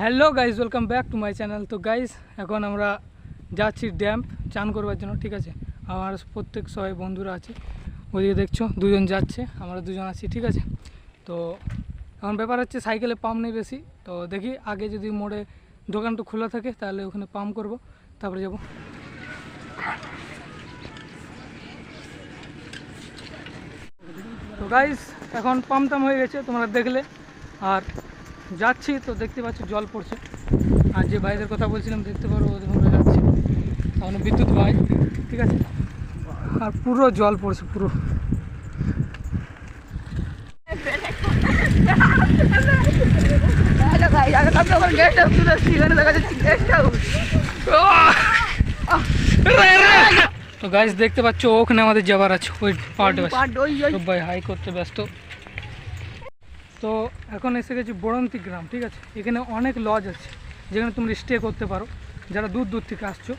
Hello guys welcome back to my channel. তো guys এখন আমরা যাচ্ছি ড্যাম চান করবার জন্য, ঠিক আছে? আমার প্রত্যেক সবাই বন্ধুরা আছে। ওইদিকে দেখছ, দুজন যাচ্ছে, আমরা দুজন আছি, ঠিক আছে? তো এখন ব্যাপার হচ্ছে, সাইকেলে পাম্প নেই বেশি। তো দেখি, আগে যদি মোড়ে দোকানটা খোলা থাকে, তাহলে ওখানে পাম্প করব, তারপরে যাব। তো গাইজ এখন পাম্প টাম হয়ে গেছে, তোমরা দেখলে। আর যাচ্ছি তো দেখতে পাচ্ছ জল পড়ছে। আর যে ভাইদের কথা বলছিলাম দেখতে পারো ওদের মধ্যে যাচ্ছি। এখন বিদ্যুৎ ভাই ঠিক আছে? আর পুরো জল পড়ছে পুরো। হ্যালো ভাই আগে তো গাইজ দেখতে পাচ্ছ ওখানে আমাদের যাবার আছে ওই পার্ট ভাই হাই করতে ব্যস্ত। তো এখন এসে গেছি বড়ন্তি গ্রাম, ঠিক আছে? এখানে অনেক লজ আছে, যেখানে তুমি স্টে করতে পারো। যারা দূর দূর থেকে আসছো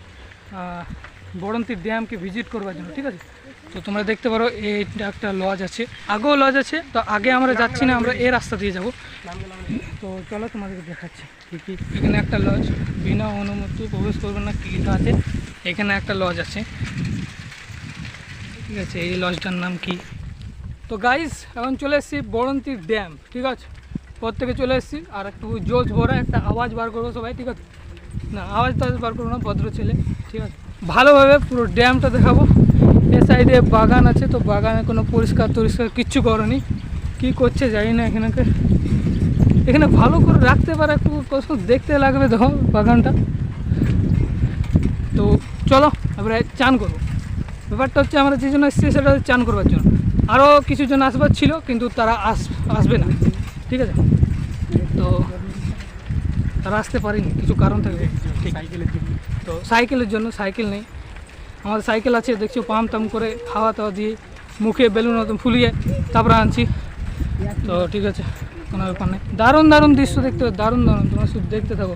বড়ন্তি ড্যামকে ভিজিট করবার জন্য, ঠিক আছে? তো তোমরা দেখতে পারো এইটা একটা লজ আছে। আগেও লজ আছে, তো আগে আমরা যাচ্ছি না, আমরা এই রাস্তা দিয়ে যাব। তো চলো তোমাদেরকে দেখাচ্ছি, কী কী এখানে একটা লজ বিনা অনুমতি প্রবেশ করবে না, কী লেখা আছে? এখানে একটা লজ আছে। ঠিক আছে, এই লজটার নাম কি? তো গাইস এখন চলে এসেছি বড়ন্তির ড্যাম ঠিক আছে? পর থেকে চলে এসেছি, আর একটু জোশ ভরা একটা আওয়াজ বার করব সবাই, ঠিক আছে? না, আওয়াজ টাওয়াজ বার করব না, ভদ্র ছেলে, ঠিক আছে? ভালোভাবে পুরো ড্যামটা দেখাবো। এ সাইডে বাগান আছে, তো বাগানে কোনো পরিষ্কার টরিষ্কার কিচ্ছু করেনি। কী করছে জানি না এখানে এখানে ভালো করে রাখতে পারে, একটু কষ্ট দেখতে লাগবে দেখো বাগানটা। তো চলো, এবারে চান করব। ব্যাপারটা হচ্ছে আমরা যে জন্য এসেছি সেটা চান করবার জন্য। আরও কিছুজন আসবার ছিল, কিন্তু তারা আস, আসবে না। ঠিক আছে? তো তারা আসতে পারেনি, কিছু কারণ থাকবে। তো সাইকেলের জন্য, সাইকেল নেই। আমাদের সাইকেল আছে, দেখছ পাম্প টাম করে খাওয়া টাওয়া দিয়ে মুখে বেলুন মতন ফুলিয়ে তারপরে আনছি। তো ঠিক আছে, কোনো ব্যাপার নেই। দারুণ দারুণ দৃশ্য দেখতে দারুণ দারুণ। তোমরা শুধু দেখতে থাকো।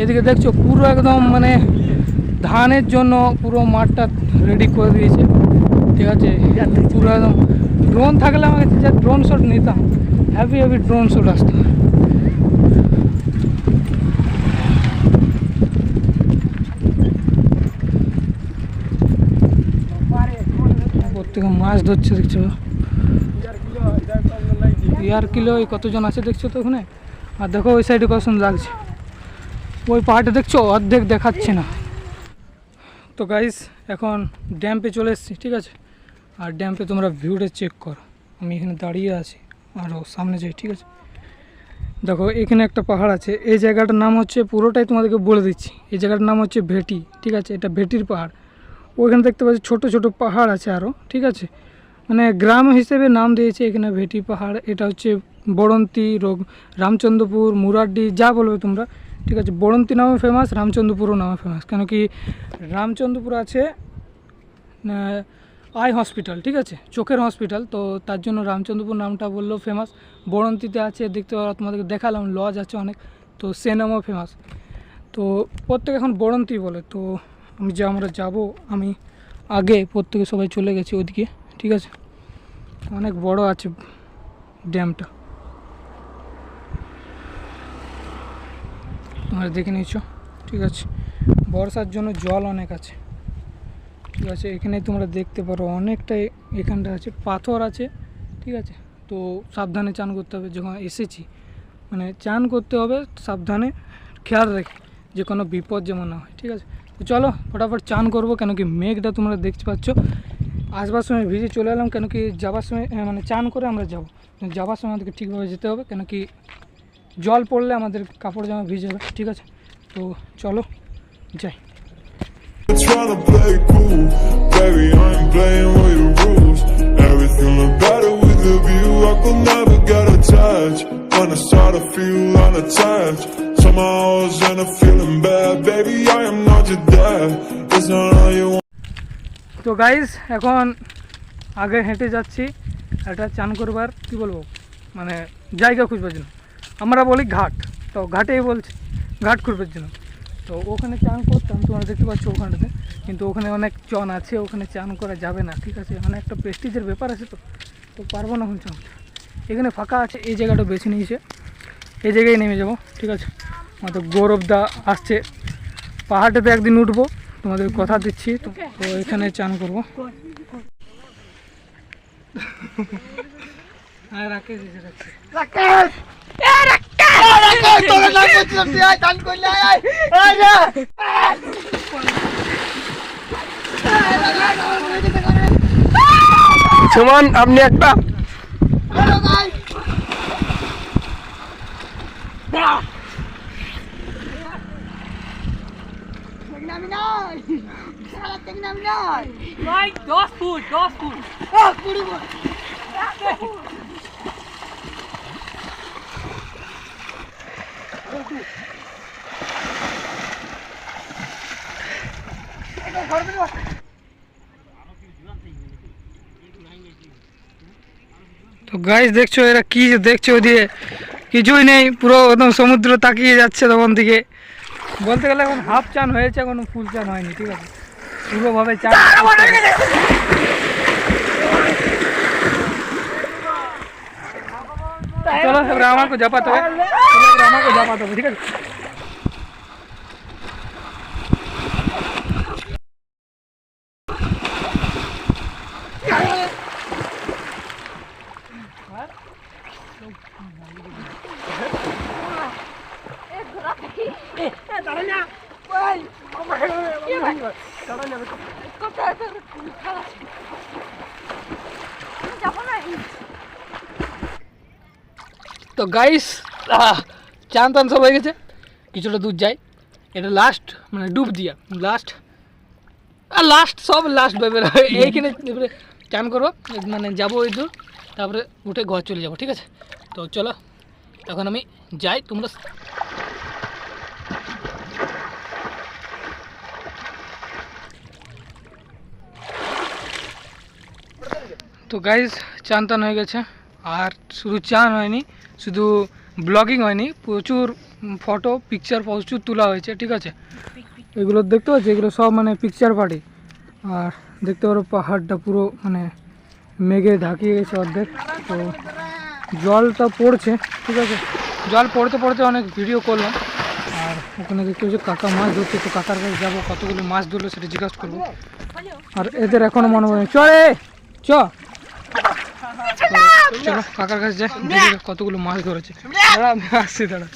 এদিকে দেখছ, পুরো একদম মানে ধানের জন্য পুরো মাঠটা রেডি করে দিয়েছে। ঠিক আছে? পুরো একদম ড্রোন থাকলে আমাকে যা ড্রোন শট নিতাম। হ্যাভি হ্যাভি ড্রোন শট আসতো। প্রত্যেকে মাছ ধরছে, দেখছ? ইয়ার কিলো ওই কতজন আছে, দেখছ তো ওখানে? আর দেখো, ওই সাইডে কত লাগছে। ওই পাহাড়টা দেখছ, অর্ধেক দেখাচ্ছে না। তো গাইস এখন ড্যাম্পে চলে এসেছি, ঠিক আছে? আর ড্যাম্পে তোমরা ভিউটা চেক করো। আমি এখানে দাঁড়িয়ে আছি আরও সামনে যাই, ঠিক আছে? দেখো, এখানে একটা পাহাড় আছে, এই জায়গাটার নাম হচ্ছে, পুরোটাই তোমাদেরকে বলে দিচ্ছি, এই জায়গাটার নাম হচ্ছে ভেটি, ঠিক আছে? এটা ভেটির পাহাড়। ওইখানে দেখতে পাচ্ছি, ছোট ছোট পাহাড় আছে আরও ঠিক আছে? মানে গ্রাম হিসেবে নাম দিয়েছে এখানে ভেটি পাহাড়, এটা হচ্ছে বড়ন্তি রোগ, রামচন্দ্রপুর, মুরাড্ডি, যা বলবে তোমরা, ঠিক আছে? বড়ন্তি নামে ফেমাস রামচন্দ্রপুরও নামে ফেমাস কেন কি রামচন্দ্রপুর আছে আই হসপিটাল ঠিক আছে? চোখের হসপিটাল তো তার জন্য রামচন্দ্রপুর নামটা বলল ফেমাস বরন্তিতে আছে, দেখতে পারো তোমাদেরকে দেখালাম লজ আছে অনেক, তো সে নামও ফেমাস তো প্রত্যেকে এখন বড়ন্তি বলে, তো আমি যে আমরা যাব, আমি আগে প্রত্যেকে সবাই চলে গেছি ওদিকে, ঠিক আছে? অনেক বড় আছে ড্যামটা। তোমরা দেখে নিয়েছ, ঠিক আছে? বর্ষার জন্য জল অনেক আছে। ঠিক আছে, এখানে তোমরা দেখতে পারো অনেকটাই এখানটা আছে, পাথর আছে, ঠিক আছে। তো সাবধানে চান করতে হবে, যখন এসেছি মানে চান করতে হবে, সাবধানে খেয়াল রেখে, যে কোনো বিপদ যেমন না হয়, ঠিক আছে। তো চলো, ফটাফট চান করব, কেন কি মেঘটা তোমরা দেখতে পাচ্ছ। আসবার সময় ভিজে চলে এলাম, কেন কি যাবার সময় মানে চান করে আমরা যাব। যাবার সময় আমাদেরকে ঠিকভাবে যেতে হবে, কেন কি জল পড়লে আমাদের কাপড় জামা ভিজে যাবে, ঠিক আছে। তো চলো, যাই। Tryna play cool, baby, I ain't playing with the rules. Everything look better with the view. I could never get attached. When I start to feel unattached, somehow I was in a feeling bad. Baby, I am not your dad. It's not all you want. তো guys এখন আগে হেঁটে যাচ্ছি একটা চান করবার কি বলবো মানে জায়গা খুঁজবার জন্য আমরা বলি ঘাট তো ঘাটেই বলছি ঘাট খুঁজবার জন্য তো ওখানে চান করতাম তোমরা দেখতে পাচ্ছ ওখানটাতে। কিন্তু ওখানে অনেক জন আছে ওখানে চান করা যাবে না ঠিক আছে? মানে একটা প্রেস্টিজের ব্যাপার আছে তো। তো পারব না এখন চান এখানে ফাঁকা আছে এই জায়গাটা বেছে নিয়েছে। এই জায়গায় নেমে যাব ঠিক আছে? আমাদের গৌরবদা আসছে। পাহাড়টাতে একদিন উঠবো তোমাদের কথা দিচ্ছি। তো এখানে চান করব। হ্যাঁ রাকেশ রাখছে। তোরা না করছিলাম তুই আয় চান করলে আয় আয় আয় যা সুমন আপনি একটা ভাই দশ ফুট দশ ফুট। কুড়ি তো গাইস দেখছ এরা কি যে দেখছ ওদিকে কিছুই নেই পুরো একদম সমুদ্র তাকিয়ে যাচ্ছে তখন থেকে বলতে গেলে এখন হাফ চান হয়েছে এখনও ফুল চান হয়নি ঠিক আছে পুরোভাবে চান চলো এবার আমাকে জাপাতে হবে চলো এবার আমাকে জাপাতে হবে ঠিক আছে তো গাইস চান টান সব হয়ে গেছে। কিছুটা দূর যাই। এটা লাস্ট মানে ডুব দিয়া। লাস্ট আর লাস্ট সব লাস্ট ভেবে এইখানে চান করব। মানে যাব ওই দূর। তারপরে উঠে ঘর চলে যাব, ঠিক আছে? তো চলো তখন আমি যাই। তোমরা তো গাইজ চান টান হয়ে গেছে। আর শুধু চান হয়নি, শুধু ব্লগিং হয়নি, প্রচুর ফটো পিকচার প্রচুর তোলা হয়েছে, ঠিক আছে? এগুলো দেখতে পাচ্ছি? এগুলো সব মানে পিকচার পার্টি আর দেখতে পারো, পাহাড়টা পুরো মানে মেঘে ঢাকিয়ে গেছে অর্ধেক। তো জলটা পড়ছে, ঠিক আছে? জল পড়তে পড়তে অনেক ভিডিও করলাম। আর ওখানে দেখতে পাচ্ছি, কাকা মাছ ধরছে। তো কাকার কাছে যাব, কতগুলো মাছ ধরলো সেটা জিজ্ঞাসা করব। আর এদের এখনও মনে হয় চলে চ! চলো কাকার কাছে যাই কতগুলো মাছ ধরেছে। দাঁড়া আমি আসছি দাঁড়া।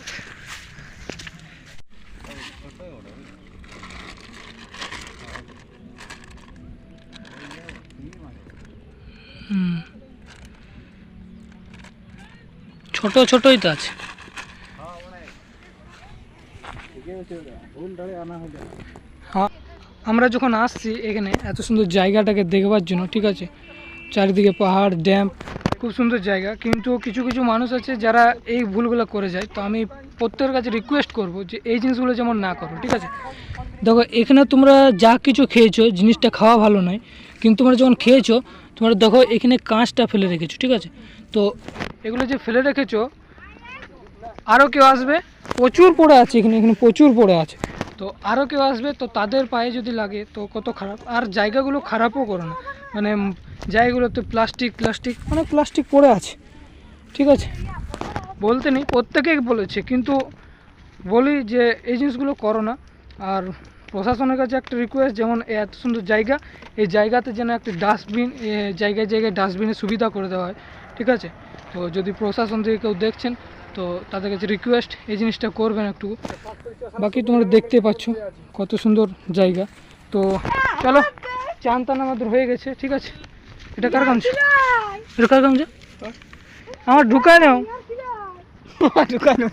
ছোট ছোটই তো আছে। হ্যাঁ আমরা যখন আসছি এখানে এত সুন্দর জায়গাটাকে দেখবার জন্য ঠিক আছে? চারিদিকে পাহাড় ড্যাম খুব সুন্দর জায়গা, কিন্তু কিছু কিছু মানুষ আছে যারা এই ভুলগুলো করে যায়। তো আমি প্রত্যেকের কাছে রিকোয়েস্ট করব যে এই জিনিসগুলো যেমন না করো, ঠিক আছে? দেখো, এখানে তোমরা যা কিছু খেয়েছো, জিনিসটা খাওয়া ভালো নয়, কিন্তু তোমরা যখন খেয়েছো, তোমরা দেখো এখানে কাঁচটা ফেলে রেখেছো, ঠিক আছে? তো এগুলো যে ফেলে রেখেছো আরও কেউ আসবে? প্রচুর পড়ে আছে এখানে এখানে প্রচুর পড়ে আছে। তো আরও কেউ আসবে, তো তাদের পায়ে যদি লাগে, তো কত খারাপ। আর জায়গাগুলো খারাপও করো না। মানে জায়গাগুলোতে প্লাস্টিক প্লাস্টিক, অনেক প্লাস্টিক পড়ে আছে। ঠিক আছে? বলতে নেই, প্রত্যেকেই বলেছে, কিন্তু বলি যে এই জিনিসগুলো করো না। আর প্রশাসনের কাছে একটা রিকোয়েস্ট যেমন এত সুন্দর জায়গা, এই জায়গাতে যেন একটা ডাস্টবিন জায়গায় জায়গায় ডাস্টবিনের সুবিধা করে দেওয়া হয়। ঠিক আছে? তো যদি প্রশাসন থেকে কেউ দেখছেন তো তাদের কাছে রিকোয়েস্ট এই জিনিসটা করবেন একটু। বাকি তোমরা দেখতে পাচ্ছ কত সুন্দর জায়গা। তো চলো চান টান আমাদের হয়ে গেছে ঠিক আছে? এটা কার গামছা? এটা কার গামছা? আমার ঢুকায় নাও। ঢুকায় নাও।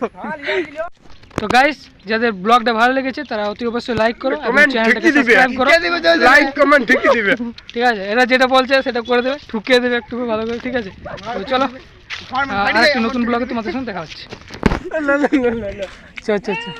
তো গাইস যাদের ব্লগটা ভালো লেগেছে তারা অতি অবশ্যই লাইক করো এবং Comment চ্যানেলটাকে সাবস্ক্রাইব করো। লাইক কমেন্ট ঠিকই দিবে। ঠিক আছে এরা যেটা বলছে সেটা করে দেবে ঠুকিয়ে দেবে একটু ভালো করে ঠিক আছে? তো চলো। আর একটা নতুন ব্লগে তোমাদের সঙ্গে দেখা হচ্ছে। চল চল চল